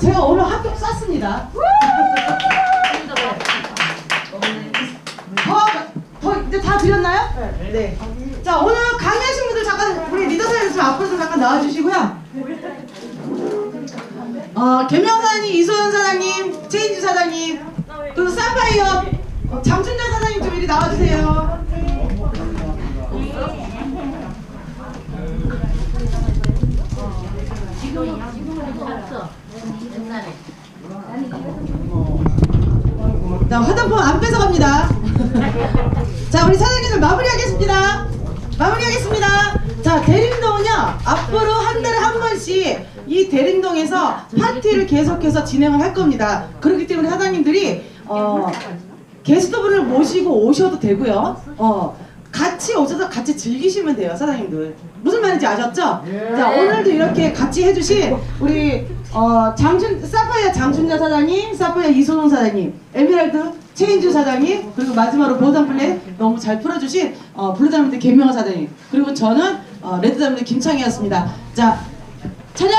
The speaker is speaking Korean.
제가 오늘 합격 쐈습니다. 더, 더 이제 다 드렸나요? 네. 자 오늘 강의하신 분들 잠깐 우리 리더 좀 앞으로 좀 잠깐 나와주시고요. 어 김명 사장님, 이소연 사장님, 체인지 사장님, 또 사파이어 어, 장준현 사장님 좀 이리 나와주세요. 자 화장품 안 뺏어갑니다. 자 우리 사장님들 마무리하겠습니다. 마무리하겠습니다. 자 대림동은요 앞으로 한 달에 한 번씩 이 대림동에서 파티를 계속해서 진행을 할 겁니다. 그렇기 때문에 사장님들이 어 게스트분을 모시고 오셔도 되고요. 어 같이 오셔서 같이 즐기시면 돼요 사장님들. 무슨 말인지 아셨죠? 자 오늘도 이렇게 같이 해주신 우리 어 장준 사파이어 장준여 사장님, 사파이어 이소동 사장님, 에메랄드 체인주 사장님, 그리고 마지막으로 보상 플랫 너무 잘 풀어주신 어, 블루다이몬드 김명호 사장님, 그리고 저는 어, 레드다이몬드 김창희였습니다. 자 차렷!